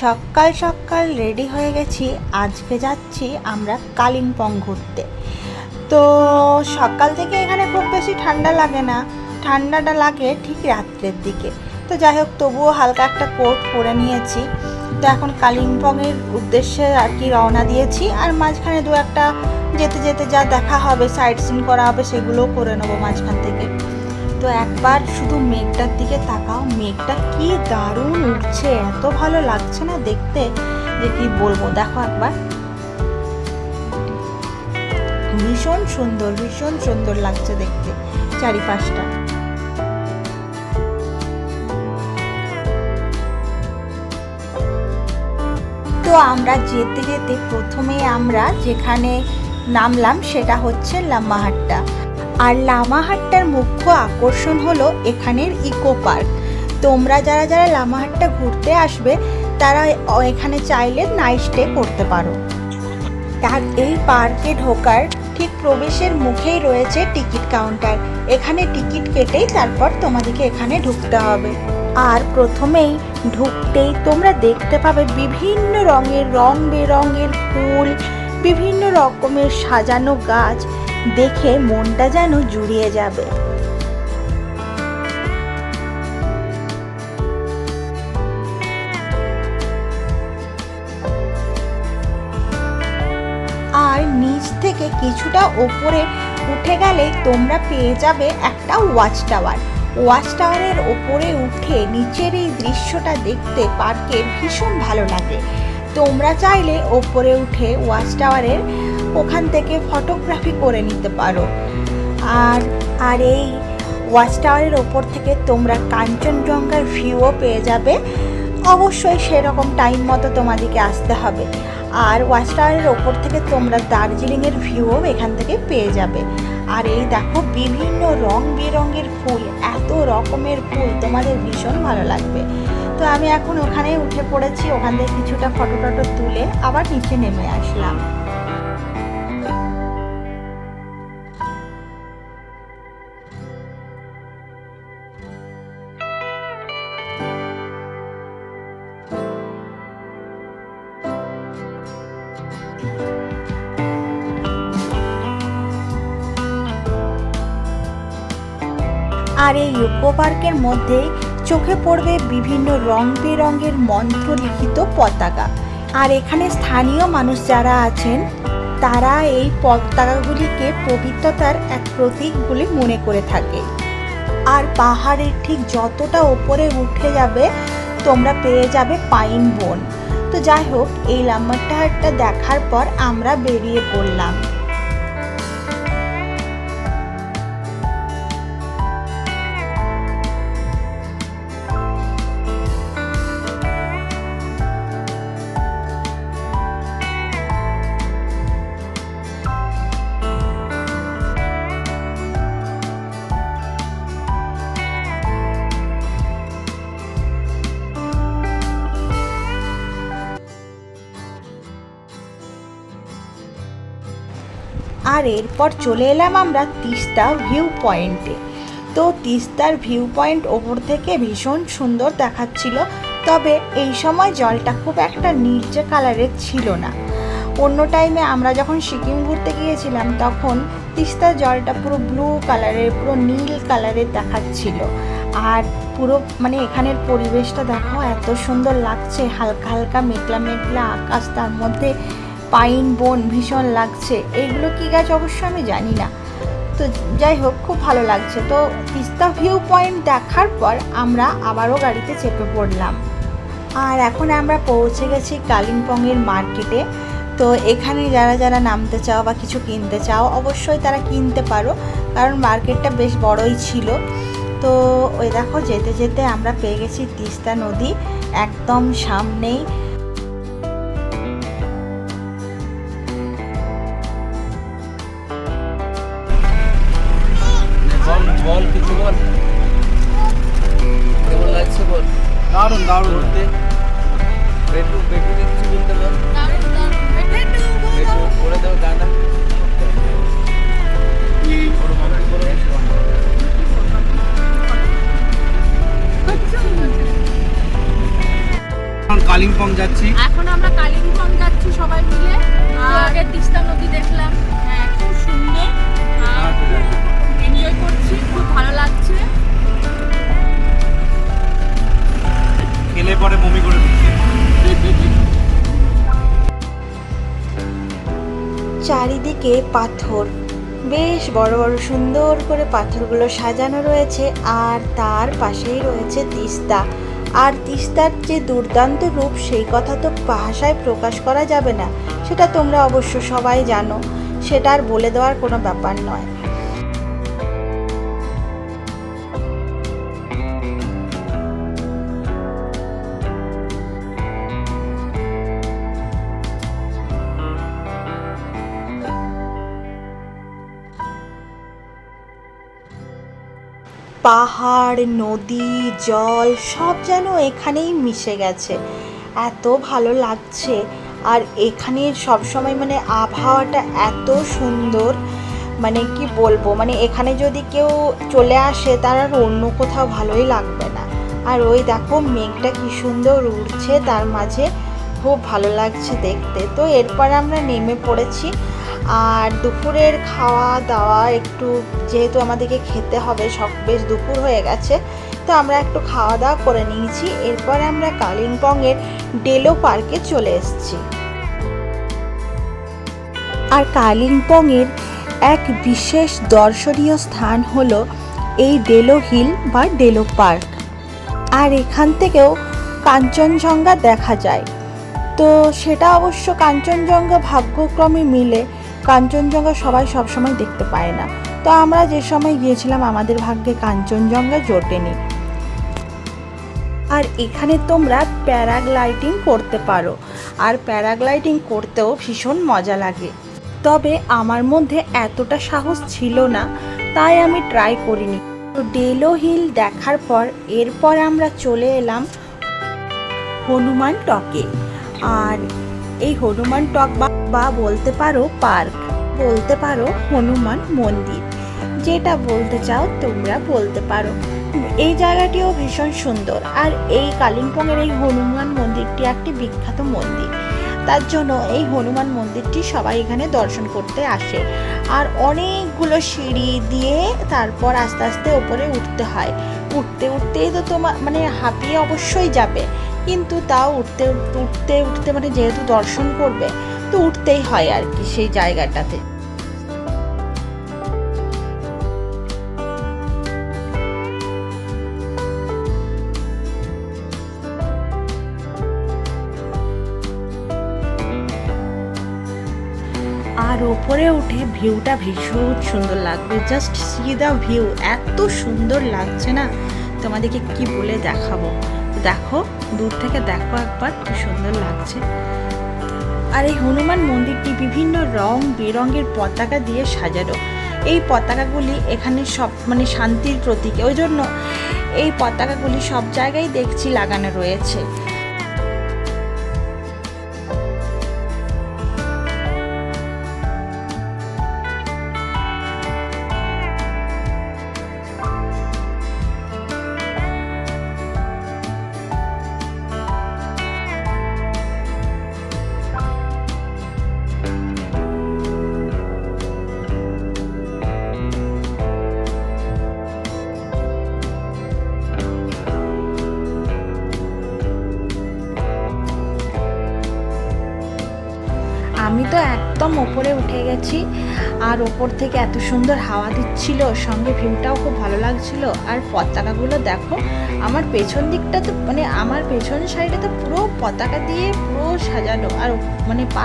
সকাল সকাল রেডি হয়ে গেছি। আজকে যাচ্ছি আমরা কালিম্পং ঘুরতে। তো সকাল থেকে এখানে খুব বেশি ঠান্ডা লাগে না। ঠান্ডাটা লাগে ঠিক রাত্রের দিকে। তো যাই হোক, তবুও হালকা একটা কোট পরে নিয়েছি। তো এখন কালিম্পংয়ের উদ্দেশ্যে আর কি রওনা দিয়েছি। আর মাঝখানে দু একটা যেতে যেতে যা দেখা হবে সাইট সিন করা হবে, সেগুলোও করে নেব মাঝখান থেকে। তো একবার শুধু মেঘটার দিকে তাকাও। মেঘটা কি দারুণ উঠছে এত ভালো লাগছে না দেখতে যে কি বলব। দেখো একবার। ভীষণ সুন্দর ভীষণ সুন্দর লাগছে দেখতে চারিপাশটা। তো আমরা যেতে যেতে প্রথমে আমরা যেখানে নামলাম সেটা হচ্ছে লামাহাট্টা আর লামাহাট্টার মুখ্য আকর্ষণ হলো এখানের ইকো পার্ক। তোমরা যারা যারা লামাহাট্টা ঘুরতে আসবে, তারা এখানে চাইলে নাইট স্টে করতে পারো। আর এই পার্কে ঢোকার ঠিক প্রবেশের মুখেই রয়েছে টিকিট কাউন্টার। এখানে টিকিট কেটেই তারপর তোমাদেরকে এখানে ঢুকতে হবে। আর প্রথমেই ঢুকতেই তোমরা দেখতে পাবে বিভিন্ন রঙের, রং বেরঙের ফুল, বিভিন্ন রকমের সাজানো গাছ। দেখে মনটা যেন জুড়িয়ে যাবে। আর নিচ থেকে কিছুটা ওপরে উঠে গেলে তোমরা পেয়ে যাবে একটা ওয়াচ টাওয়ার ওয়াচ টাওয়ারের ওপরে উঠে নিচের এই দৃশ্যটা দেখতে পার্কের ভীষণ ভালো লাগে। তোমরা চাইলে ওপরে উঠে ওয়াচ টাওয়ারের ওখান থেকে ফটোগ্রাফি করে নিতে পারো। আর আর এই ওয়াচ টাওয়ারের ওপর থেকে তোমরা কাঞ্চনজঙ্ঘার ভিউও পেয়ে যাবে। অবশ্যই সেরকম টাইম মতো তোমাদেরকে আসতে হবে। আর ওয়াচ টাওয়ারের ওপর থেকে তোমরা দার্জিলিংয়ের ভিউও এখান থেকে পেয়ে যাবে। আর এই দেখো বিভিন্ন রং বেরঙের ফুল, এত রকমের ফুল, তোমাদের ভীষণ ভালো লাগবে। তো আমি এখন ওখানে উঠে পড়েছি, ওখান থেকে কিছুটা ফটো টটো তুলে আবার নিচে নেমে আসলাম। আর এই ইকো পার্কের মধ্যে চোখে পড়বে বিভিন্ন রং বেরঙের মন্ত্রলিখিত পতাকা। আর এখানে স্থানীয় মানুষ যারা আছেন, তারা এই পতাকাগুলিকে পবিত্রতার এক প্রতীক বলে মনে করে থাকে। আর পাহাড়ের ঠিক যতটা ওপরে উঠে যাবে, তোমরা পেয়ে যাবে পাইন বন। তো যাই হোক, এই লাম্বারটা দেখার পর আমরা বেরিয়ে পড়লাম। আর এরপর চলে এলাম আমরা তিস্তা ভিউ পয়েন্টে তো তিস্তার ভিউ পয়েন্ট ওপর থেকে ভীষণ সুন্দর দেখাচ্ছিল, তবে এই সময় জলটা খুব একটা নীলচে কালারের ছিল না। অন্য টাইমে আমরা যখন সিকিম ঘুরতে গিয়েছিলাম, তখন তিস্তার জলটা পুরো ব্লু কালারের পুরো নীল কালারের দেখাচ্ছিল। আর পুরো মানে এখানের পরিবেশটা দেখো, এত সুন্দর লাগছে, হালকা হালকা মেঘলা মেঘলা আকাশ, তার মধ্যে পাইন, বন, ভীষণ লাগছে। এইগুলো কী গাছ অবশ্য আমি জানি না। তো যাই হোক, খুব ভালো লাগছে। তো তিস্তা ভিউ পয়েন্ট দেখার পর আমরা আবারও গাড়িতে চেপে পড়লাম। আর এখন আমরা পৌঁছে গেছি কালিম্পংয়ের মার্কেটে তো এখানে যারা যারা নামতে চাও বা কিছু কিনতে চাও, অবশ্যই তারা কিনতে পারো। কারণ মার্কেটটা বেশ বড়ই ছিল। তো ওই দেখো, যেতে যেতে আমরা পেয়ে গেছি তিস্তা নদী। একদম সামনেই বল কিছু বল। কেমন লাগছে বল? দারুণ দারুণ। ঘুরতে? পেটু পেটুকে কিছু বলতে বল। পেটু করে দেবো গানটা। কালিম্পং কালিম্পং যাচ্ছি। এখন আমরা কালিম্পং যাচ্ছি সবাই মিলে। আগে তিস্তা নদী দেখলাম। হ্যাঁ খুব সুন্দর। এনজয় করছি খুব ভালো লাগছে। খেলে পরে বমি করে দিচ্ছে। চারিদিকে পাথর। বেশ বড় বড় সুন্দর করে পাথরগুলো সাজানো রয়েছে আর তার পাশেই রয়েছে তিস্তা। আর তিস্তার যে দুর্দান্ত রূপ সেই কথা তো ভাষায় প্রকাশ করা যাবে না। সেটা তোমরা অবশ্য সবাই জানো। সেটা আর বলে দেওয়ার কোনো ব্যাপার নয়। পাহাড়, নদী, জল সব যেন এখানেই মিশে গেছে। এত ভালো লাগছে। আর এখানের সবসময় মানে আবহাওয়াটা এত সুন্দর। মানে কি বলব? মানে এখানে যদি কেউ চলে আসে, তার আর অন্য কোথাও ভালোই লাগবে না। আর ওই দেখো মেঘটা কি সুন্দর উঠছে তার মাঝে খুব ভালো লাগছে দেখতে। তো এরপর আমরা নেমে পড়েছি আর দুপুরের খাওয়া দাওয়া একটু যেহেতু আমাদেরকে খেতে হবে সব বেশ দুপুর হয়ে গেছে, তো আমরা একটু খাওয়া দাওয়া করে নিয়েছি। এরপর আমরা কালিম্পংয়ের ডেলো পার্কে চলে এসেছি। আর কালিম্পংয়ের এক বিশেষ দর্শনীয় স্থান হলো এই ডেলো হিল বা ডেলো পার্ক। আর এখান থেকেও কাঞ্চনজঙ্ঘা দেখা যায়। তো সেটা অবশ্য কাঞ্চনজঙ্ঘা ভাগ্যক্রমে মিলে কাঞ্চনজঙ্ঘা সবাই সবসময় দেখতে পায় না। তো আমরা যে সময় গিয়েছিলাম, আমাদের ভাগ্যে কাঞ্চনজঙ্ঘা জোটেনি। আর এখানে তোমরা প্যারাগ্লাইডিং করতে পারো। আর প্যারাগ্লাইডিং করতেও ভীষণ মজা লাগে। তবে আমার মধ্যে এতটা সাহস ছিল না, তাই আমি ট্রাই করিনি। তো ডেলো হিল দেখার পর এরপর আমরা চলে এলাম হনুমান টকে। আর এই হনুমান টক বা বা বলতে পারো পার্ক, বলতে পারো হনুমান মন্দির, যেটা বলতে চাও তোমরা বলতে পারো। এই জায়গাটিও ভীষণ সুন্দর। আর এই কালিম্পংয়ের এই হনুমান মন্দিরটি একটি বিখ্যাত মন্দির। তার জন্য এই হনুমান মন্দিরটি সবাই এখানে দর্শন করতে আসে। আর অনেকগুলো সিঁড়ি দিয়ে তারপর আস্তে আস্তে ওপরে উঠতে হয়। উঠতে উঠতেই তো তোমার মানে হাঁপিয়ে অবশ্যই যাবে। কিন্তু তাও উঠতে উঠতে উঠতে মানে যেহেতু দর্শন করবে তো উঠতেই হয় আর কি সেই জায়গাটাতে। আর ওপরে উঠে ভিউটা ভীষণ সুন্দর লাগবে। জাস্ট সি দ্য ভিউ এত সুন্দর লাগছে না? তোমাদেরকে কি বলে দেখাবো? দেখো, দূর থেকে দেখো একবার কি সুন্দর লাগছে। আর এই হনুমান মন্দিরটি বিভিন্ন রং বেরঙের পতাকা দিয়ে সাজানো। এই পতাকাগুলি এখানে সব মানে শান্তির প্রতীক। ওই জন্য এই পতাকাগুলি সব জায়গায় দেখছি লাগানো রয়েছে। আমি তো একদম ওপরে উঠে গেছি আর ওপর থেকে এত সুন্দর হাওয়া দিচ্ছিল, সঙ্গে ভিউটাও খুব ভালো লাগছিল। আর পতাকাগুলো দেখো, আমার পেছন দিকটা তো মানে আমার পেছন সাইডে তো পুরো পতাকা দিয়ে পুরো সাজানো। আর মানে পা